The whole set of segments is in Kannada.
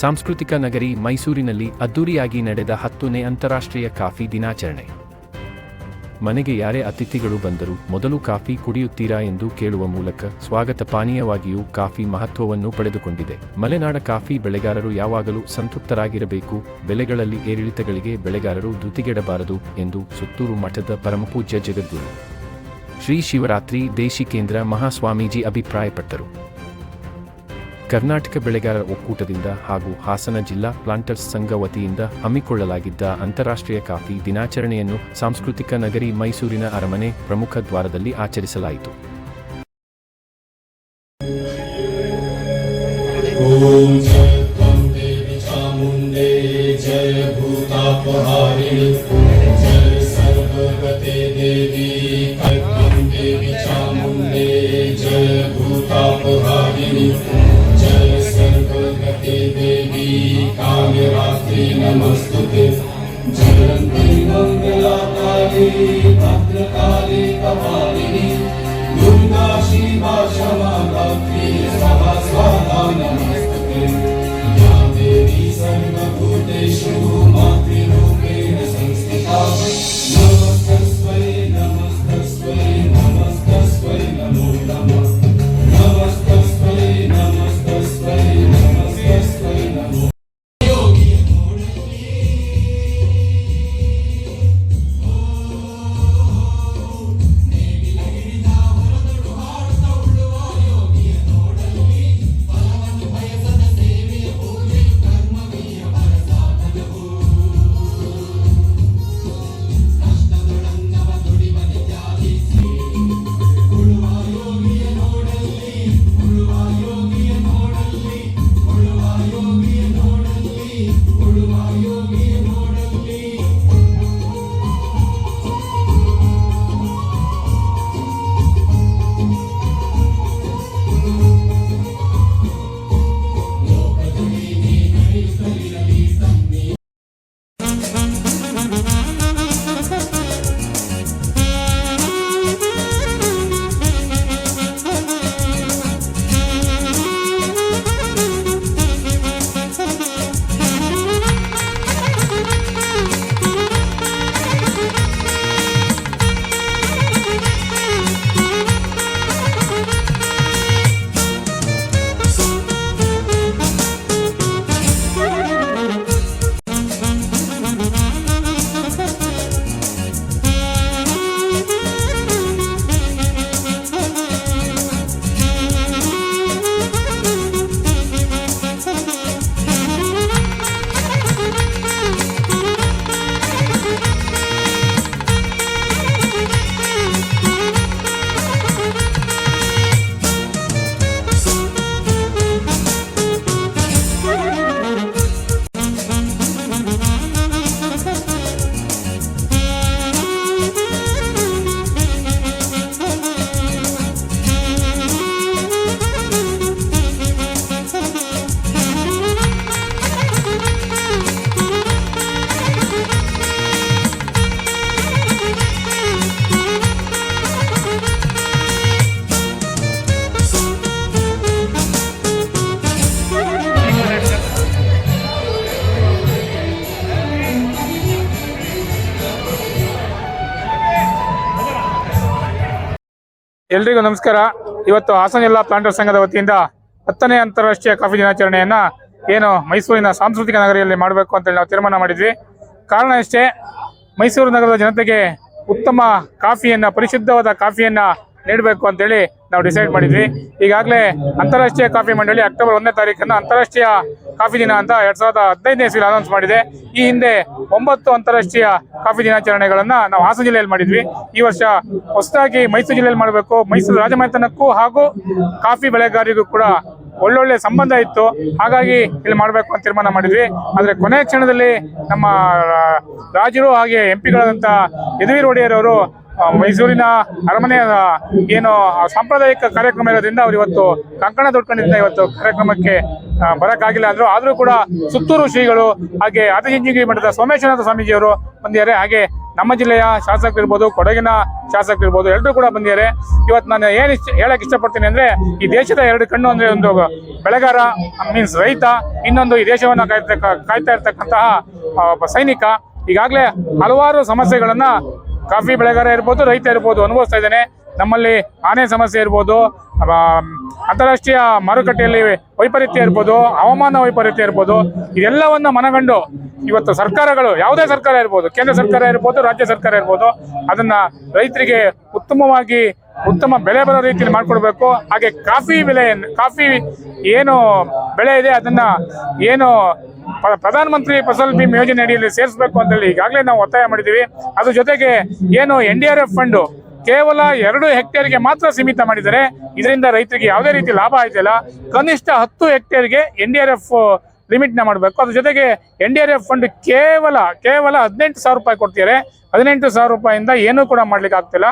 ಸಾಂಸ್ಕೃತಿಕ ನಗರಿ ಮೈಸೂರಿನಲ್ಲಿ ಅದ್ದೂರಿಯಾಗಿ ನಡೆದ ಹತ್ತನೇ ಅಂತಾರಾಷ್ಟ್ರೀಯ ಕಾಫಿ ದಿನಾಚರಣೆ. ಮನೆಗೆ ಯಾರೇ ಅತಿಥಿಗಳು ಬಂದರೂ ಮೊದಲು ಕಾಫಿ ಕುಡಿಯುತ್ತೀರಾ ಎಂದು ಕೇಳುವ ಮೂಲಕ ಸ್ವಾಗತ ಪಾನೀಯವಾಗಿಯೂ ಕಾಫಿ ಮಹತ್ವವನ್ನು ಪಡೆದುಕೊಂಡಿದೆ. ಮಲೆನಾಡ ಕಾಫಿ ಬೆಳೆಗಾರರು ಯಾವಾಗಲೂ ಸಂತೃಪ್ತರಾಗಿರಬೇಕು, ಬೆಲೆಗಳಲ್ಲಿ ಏರಿಳಿತಗಳಿಗೆ ಬೆಳೆಗಾರರು ಧೃತಿಗೆಡಬಾರದು ಎಂದು ಸುತ್ತೂರು ಮಠದ ಪರಮಪೂಜ್ಯ ಜಗದ್ಗುರು. ಶ್ರೀ ಶಿವರಾತ್ರಿ ದೇಶಿಕೇಂದ್ರ ಮಹಾಸ್ವಾಮೀಜಿ ಅಭಿಪ್ರಾಯಪಟ್ಟರು. ಕರ್ನಾಟಕ ಬೆಳೆಗಾರರ ಒಕ್ಕೂಟದಿಂದ ಹಾಗೂ ಹಾಸನ ಜಿಲ್ಲಾ ಪ್ಲಾಂಟರ್ಸ್ ಸಂಘ ವತಿಯಿಂದ ಹಮ್ಮಿಕೊಳ್ಳಲಾಗಿದ್ದ ಅಂತಾರಾಷ್ಟ್ರೀಯ ಕಾಫಿ ದಿನಾಚರಣೆಯನ್ನು ಸಾಂಸ್ಕೃತಿಕ ನಗರಿ ಮೈಸೂರಿನ ಅರಮನೆ ಪ್ರಮುಖ ದ್ವಾರದಲ್ಲಿ ಆಚರಿಸಲಾಯಿತು. ಜಯ ಭೂತಾಪಹಾರಿ ಜಯ ಸರ್ವಗತೆ ದೇವಿ. काव्यरात्रि नमस्तु ते जयन्ती मङ्गलाकाली भद्रकाली कपालिनी दुर्गा शिवा क्षमा ಎಲ್ರಿಗೂ ನಮಸ್ಕಾರ. ಇವತ್ತು ಹಾಸನ ಜಿಲ್ಲಾ ಪ್ಲಾಂಟರ್ ಸಂಘದ ವತಿಯಿಂದ ಹತ್ತನೇ ಅಂತಾರಾಷ್ಟ್ರೀಯ ಕಾಫಿ ದಿನಾಚರಣೆಯನ್ನ ಏನು ಮೈಸೂರಿನ ಸಾಂಸ್ಕೃತಿಕ ನಗರಿಯಲ್ಲಿ ಮಾಡಬೇಕು ಅಂತೇಳಿ ನಾವು ತೀರ್ಮಾನ ಮಾಡಿದ್ವಿ. ಕಾರಣ ಇಷ್ಟೇ, ಮೈಸೂರು ನಗರದ ಜನತೆಗೆ ಉತ್ತಮ ಕಾಫಿಯನ್ನ, ಪರಿಶುದ್ಧವಾದ ಕಾಫಿಯನ್ನ ನೀಡಬೇಕು ಅಂತೇಳಿ ನಾವು ಡಿಸೈಡ್ ಮಾಡಿದ್ವಿ. ಈಗಾಗಲೇ ಅಂತಾರಾಷ್ಟ್ರೀಯ ಕಾಫಿ ಮಂಡಳಿ ಅಕ್ಟೋಬರ್ ಒಂದನೇ ತಾರೀಕನ್ನು ಅಂತಾರಾಷ್ಟ್ರೀಯ ಕಾಫಿ ದಿನ ಅಂತ ಎರಡ್ ಸಾವಿರದ ಹದಿನೈದನೇ ಅನೌನ್ಸ್ ಮಾಡಿದೆ. ಈ ಹಿಂದೆ ಒಂಬತ್ತು ಅಂತಾರಾಷ್ಟ್ರೀಯ ಕಾಫಿ ದಿನಾಚರಣೆಗಳನ್ನ ನಾವು ಹಾಸನ ಜಿಲ್ಲೆಯಲ್ಲಿ ಮಾಡಿದ್ವಿ. ಈ ವರ್ಷ ಹೊಸದಾಗಿ ಮೈಸೂರು ಜಿಲ್ಲೆಯಲ್ಲಿ ಮಾಡಬೇಕು. ಮೈಸೂರು ರಾಜಮನೆತನಕ್ಕೂ ಹಾಗೂ ಕಾಫಿ ಬೆಳೆಗಾರರಿಗೂ ಕೂಡ ಒಳ್ಳೊಳ್ಳೆ ಸಂಬಂಧ ಇತ್ತು. ಹಾಗಾಗಿ ಇಲ್ಲಿ ಮಾಡಬೇಕು ಅಂತ ತೀರ್ಮಾನ ಮಾಡಿದ್ವಿ. ಆದರೆ ಕೊನೆಯ ಕ್ಷಣದಲ್ಲಿ ನಮ್ಮ ರಾಜರು ಹಾಗೆ ಎಂ ಪಿಗಳಾದಂಥ ಯದುವೀರ್ ಒಡೆಯರ್ ಅವರು ಮೈಸೂರಿನ ಅರಮನೆಯ ಏನು ಸಾಂಪ್ರದಾಯಿಕ ಕಾರ್ಯಕ್ರಮ ಇರೋದ್ರಿಂದ ಅವ್ರು ಇವತ್ತು ಕಂಕಣ ದೊಡ್ಕೊಂಡಿದ್ದ ಇವತ್ತು ಕಾರ್ಯಕ್ರಮಕ್ಕೆ ಬರಕ್ಕಾಗಿಲ್ಲ ಅಂದ್ರು. ಆದ್ರೂ ಕೂಡ ಸುತ್ತೂರು ಶ್ರೀಗಳು, ಹಾಗೆ ಆದಿಚುಂಚನಗಿರಿ ಮಠದ ಸೋಮೇಶ್ವರನಾಥ ಸ್ವಾಮೀಜಿಯವರು ಬಂದಿದ್ದಾರೆ. ಹಾಗೆ ನಮ್ಮ ಜಿಲ್ಲೆಯ ಶಾಸಕರಿರ್ಬೋದು, ಕೊಡಗಿನ ಶಾಸಕರಿರ್ಬೋದು ಎಲ್ಲರೂ ಕೂಡ ಬಂದಿದ್ದಾರೆ. ಇವತ್ತು ನಾನು ಏನು ಇಷ್ಟ, ಹೇಳಕ್ ಇಷ್ಟಪಡ್ತೀನಿ ಅಂದ್ರೆ, ಈ ದೇಶದ ಎರಡು ಕಣ್ಣು ಅಂದ್ರೆ ಒಂದು ಬೆಳೆಗಾರ ಮೀನ್ಸ್ ರೈತ, ಇನ್ನೊಂದು ಈ ದೇಶವನ್ನು ಕಾಯ್ತಕ್ಕ ಕಾಯ್ತಾ ಇರ್ತಕ್ಕಂತಹ ಸೈನಿಕ. ಈಗಾಗಲೇ ಹಲವಾರು ಸಮಸ್ಯೆಗಳನ್ನು ಕಾಫಿ ಬೆಳೆಗಾರ ಇರ್ಬೋದು, ರೈತ ಇರ್ಬೋದು ಅನುಭವಿಸ್ತಾ ಇದ್ದಾನೆ. ನಮ್ಮಲ್ಲಿ ಆನೆ ಸಮಸ್ಯೆ ಇರ್ಬೋದು ಅಂತಾರಾಷ್ಟ್ರೀಯ ಮಾರುಕಟ್ಟೆಯಲ್ಲಿ ವೈಪರೀತ್ಯ ಇರ್ಬೋದು, ಹವಾಮಾನ ವೈಪರೀತ್ಯ ಇರ್ಬೋದು, ಇದೆಲ್ಲವನ್ನು ಮನಗಂಡು ಇವತ್ತು ಸರ್ಕಾರಗಳು, ಯಾವುದೇ ಸರ್ಕಾರ ಇರ್ಬೋದು, ಕೇಂದ್ರ ಸರ್ಕಾರ ಇರ್ಬೋದು, ರಾಜ್ಯ ಸರ್ಕಾರ ಇರ್ಬೋದು, ಅದನ್ನು ರೈತರಿಗೆ ಉತ್ತಮವಾಗಿ, ಉತ್ತಮ ಬೆಲೆ ಬರೋ ರೀತಿಯಲ್ಲಿ ಮಾಡಿಕೊಡ್ಬೇಕು. ಹಾಗೆ ಕಾಫಿ ಬೆಲೆ, ಕಾಫಿ ಏನು ಬೆಳೆ ಇದೆ, ಅದನ್ನು ಏನು ಪ್ರಧಾನ ಪ್ರಧಾನಮಂತ್ರಿ ಫಸಲ್ ಭೀಮ್ ಯೋಜನೆ ಅಡಿಯಲ್ಲಿ ಸೇರಿಸಬೇಕು ಅಂತೇಳಿ ಈಗಾಗಲೇ ನಾವು ಒತ್ತಾಯ ಮಾಡಿದ್ದೀವಿ. ಅದ್ರ ಜೊತೆಗೆ ಏನು N D R F fund ಕೇವಲ ಎರಡು ಹೆಕ್ಟೇರ್ಗೆ ಮಾತ್ರ ಸೀಮಿತ ಮಾಡಿದ್ದಾರೆ ಇದರಿಂದ ರೈತರಿಗೆ ಯಾವುದೇ ರೀತಿ ಲಾಭ ಆಯ್ತಿಲ್ಲ. ಕನಿಷ್ಠ ಹತ್ತು ಹೆಕ್ಟೇರ್ಗೆ ಎನ್ ಡಿ ಆರ್ ಎಫ್ ಲಿಮಿಟ್ನ ಮಾಡಬೇಕು. ಅದ್ರ ಜೊತೆಗೆ N D R F fund ಕೇವಲ ಕೇವಲ ಹದಿನೆಂಟು ಸಾವಿರ ರೂಪಾಯಿ ಕೊಡ್ತಿದ್ದಾರೆ. ಹದಿನೆಂಟು ಸಾವಿರ ರೂಪಾಯಿಂದ ಏನೂ ಕೂಡ ಮಾಡ್ಲಿಕ್ಕೆ ಆಗ್ತಿಲ್ಲ.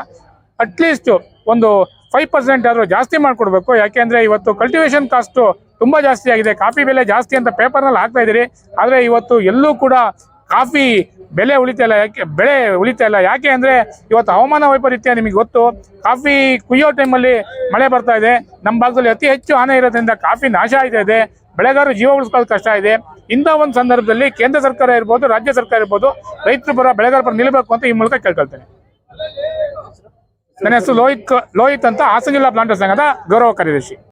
ಅಟ್ಲೀಸ್ಟ್ ಒಂದು ಫೈವ್ ಪರ್ಸೆಂಟ್ ಆದರೂ ಜಾಸ್ತಿ ಮಾಡಿಕೊಡ್ಬೇಕು. ಯಾಕೆಂದ್ರೆ ಇವತ್ತು ಕಲ್ಟಿವೇಷನ್ ಕಾಸ್ಟು ತುಂಬಾ ಜಾಸ್ತಿ ಆಗಿದೆ. ಕಾಫಿ ಬೆಲೆ ಜಾಸ್ತಿ ಅಂತ ಪೇಪರ್ನಲ್ಲಿ ಹಾಕ್ತಾ ಇದ್ದೀರಿ. ಆದರೆ ಇವತ್ತು ಎಲ್ಲೂ ಕೂಡ ಕಾಫಿ ಬೆಲೆ ಉಳಿತಾ ಇಲ್ಲ ಯಾಕೆ, ಬೆಳೆ ಉಳಿತಾ ಇಲ್ಲ ಯಾಕೆ ಅಂದ್ರೆ ಇವತ್ತು ಹವಾಮಾನ ವೈಪರೀತ್ಯ ನಿಮಗೆ ಗೊತ್ತು. ಕಾಫಿ ಕುಯ್ಯೋ ಟೈಮಲ್ಲಿ ಮಳೆ ಬರ್ತಾ ಇದೆ. ನಮ್ಮ ಭಾಗದಲ್ಲಿ ಅತಿ ಹೆಚ್ಚು ಹಾನಿ ಇರೋದ್ರಿಂದ ಕಾಫಿ ನಾಶ ಆಗ್ತಾ ಇದೆ. ಬೆಳೆಗಾರರು ಜೀವ ಉಳಿಸ್ಕೊಳ್ಳೋದು ಕಷ್ಟ ಇದೆ. ಇಂಥ ಒಂದು ಸಂದರ್ಭದಲ್ಲಿ ಕೇಂದ್ರ ಸರ್ಕಾರ ಇರ್ಬೋದು, ರಾಜ್ಯ ಸರ್ಕಾರ ಇರ್ಬೋದು, ರೈತರು ಬರ ಬೆಳೆಗಾರ ಪರ ನಿಲ್ಲಬೇಕು ಅಂತ ಈ ಮೂಲಕ ಕೇಳ್ಕೊಳ್ತೇನೆ. ನನ್ನ ಹೆಸರು ಲೋಹಿತ್ ಲೋಹಿತ್ ಅಂತ ಹಾಸನ ಜಿಲ್ಲಾ ಪ್ಲಾಂಟರ್ ಸಂಘದ ಗೌರವ ಕಾರ್ಯದರ್ಶಿ.